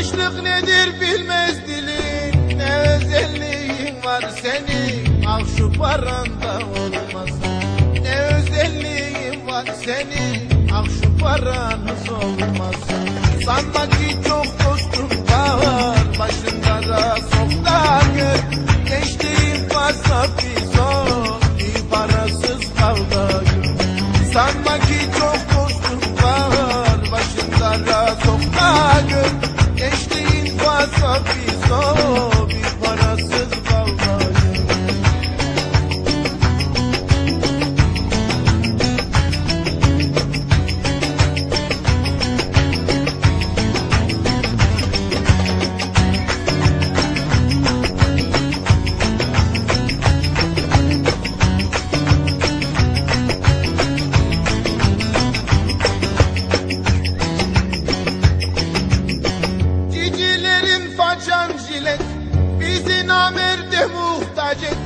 Açlık nedir bilmez dilin. Ne özelliğin var senin? Al şu paranda olmasa Ne özelliğin var senin? Al şu paranız olmasa Sanma ki çok dostum var Başında da sokta gör Gençliğin varsa bir zor Bir parasız kavga gör Sanma muhtaç et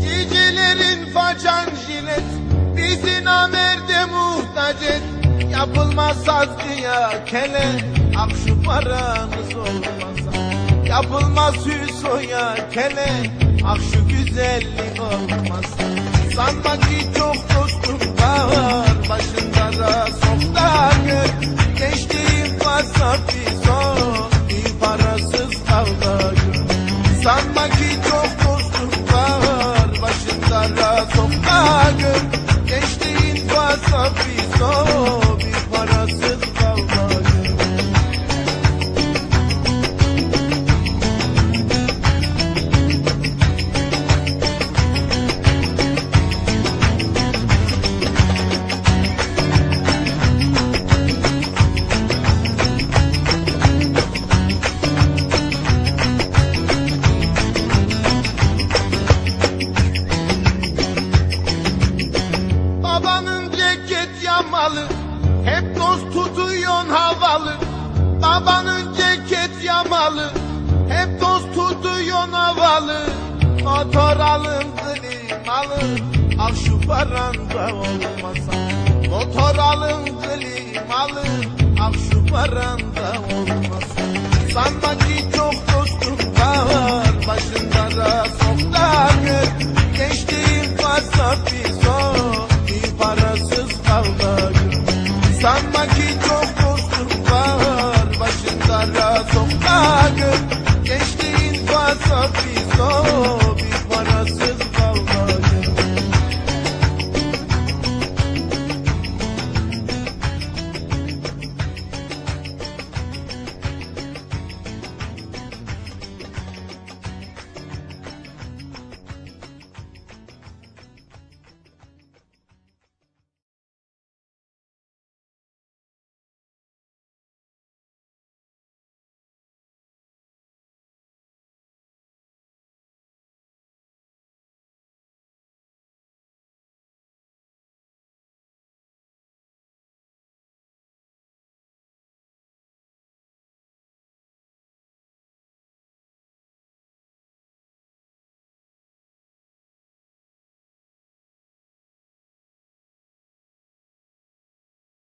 Cicilerin façan jilet. Bizi namerde muhtaç et. Yapılmaz sazlıya kele. Ak şu paranız olmasa. Yapılmaz Hüso'ya kele. Ak şu güzellik olmasa. Sanma ki çok dostum var Başında da sokta gör. Gençliğin varsa bir varsa bir zor. Bir yamalı Hep dost tutuyon havalı. Babanın ceket yamalı. Hep dost tutuyon havalı. Motor alın klimalı Al şu paranda olmasa. Motor alın klimalı Al şu paranda olmasa. Sanma ki Başında da sokta gör Gençliğin varsa bir zor. Bir parasız